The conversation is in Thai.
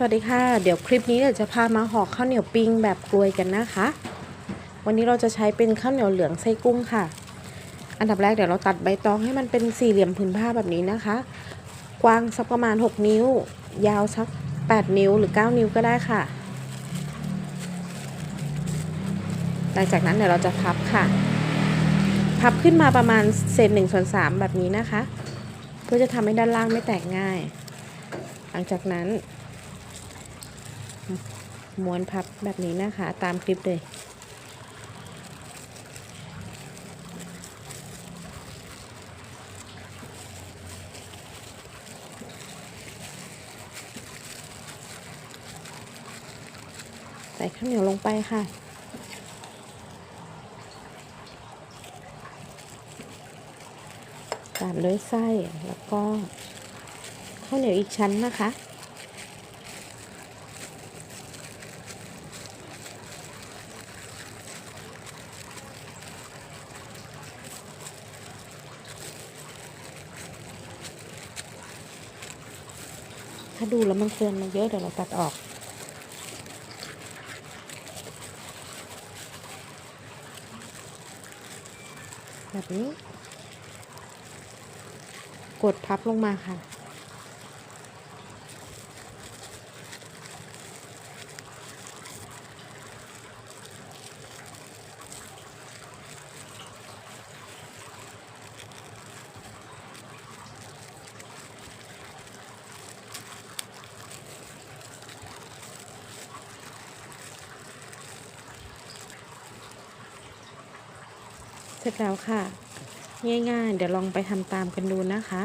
สวัสดีค่ะ เดี๋ยวคลิปนี้เดี๋ยวจะพามาห่อข้าวเหนียวปิ้งแบบกลวยกันนะคะ วันนี้เราจะใช้เป็นข้าวเหนียวเหลืองไส้กุ้งค่ะ อันดับแรกเดี๋ยวเราตัดใบตองให้มันเป็นสี่เหลี่ยมผืนผ้าแบบนี้นะคะ กว้างสักประมาณ 6 นิ้ว ยาวสัก 8 นิ้วหรือ 9 นิ้วก็ได้ค่ะ หลังจากนั้นเดี๋ยวเราจะพับค่ะ พับขึ้นมาประมาณเศษหนึ่งส่วนสามแบบนี้นะคะ เพื่อจะทำให้ด้านล่างไม่แตกง่าย หลังจากนั้น ม้วนพับแบบนี้นะคะ ตามคลิปเลย ใส่ข้าวเหนียวลงไปค่ะตามด้วยไส้แล้วก็ข้าวเหนียวอีกชั้นนะคะ ถ้าดูแล้วมันเกินมาเยอะเดี๋ยวเราตัดออก แบบนี้ กดพับลงมาค่ะ เสร็จแล้วค่ะ ง่ายๆ เดี๋ยวลองไปทำตามกันดูนะคะ